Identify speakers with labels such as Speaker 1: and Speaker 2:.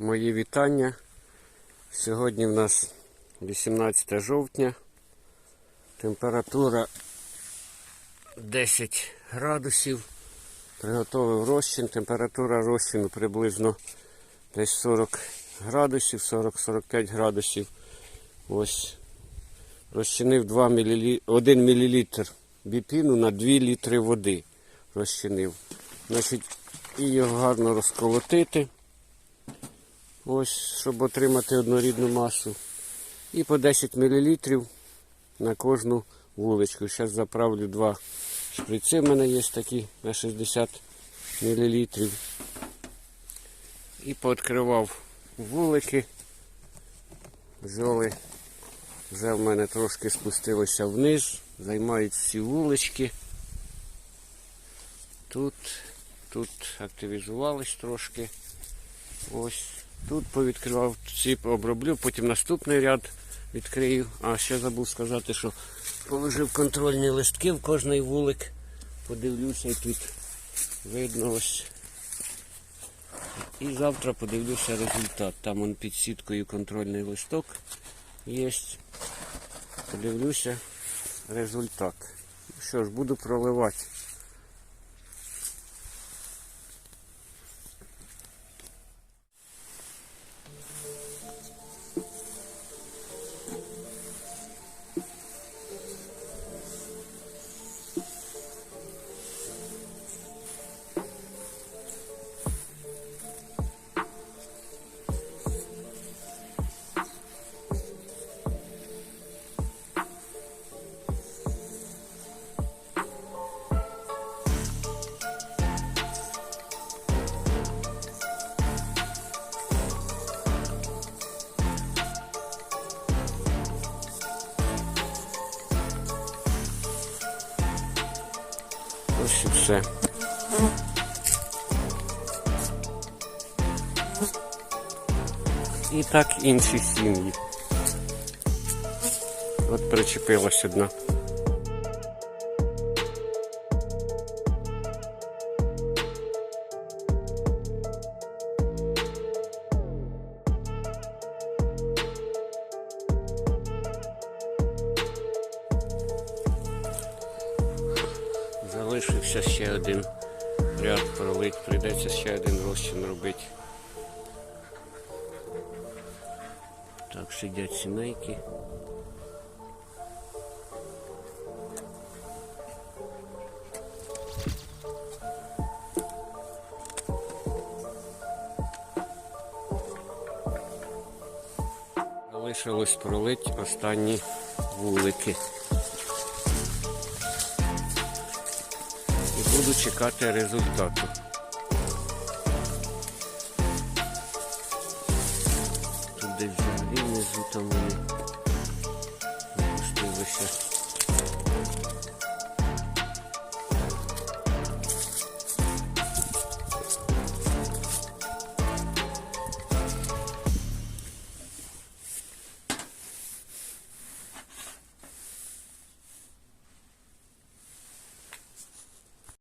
Speaker 1: Мої вітання. Сьогодні в нас 18 жовтня. Температура 10 градусів. Приготовив розчин. Температура розчину приблизно десь 40 градусів, 40-45 градусів. Ось розчинив 2 мл, 1 мл біпіну на 2 літри води. Розчинив. Значить, і його гарно розколотити. Ось, щоб отримати однорідну масу. І по 10 мл на кожну вуличку. Зараз заправлю два шприци. У мене є такі на 60 мл. І пооткривав вулики. Бджоли вже в мене трошки спустилися вниз. Займають всі вулички. Тут, тут активізувались трошки. Ось. Тут повідкривав ці оброблю, потім наступний ряд відкрию. А ще забув сказати, що положив контрольні листки в кожний вулик. Подивлюся і тут видно ось. І завтра подивлюся результат. Там он під сіткою контрольний листок є. Подивлюся результат. Ну Що ж, буду проливати. Ось і все. І так інші сім'ї. От причепилась одна. Залишився ще один ряд пролить, прийдеться ще один розчин робити. Так сидять сімейки. Залишилось пролить останні вулики. Буду чекати результату. Взагалі внизу там вони опустилися.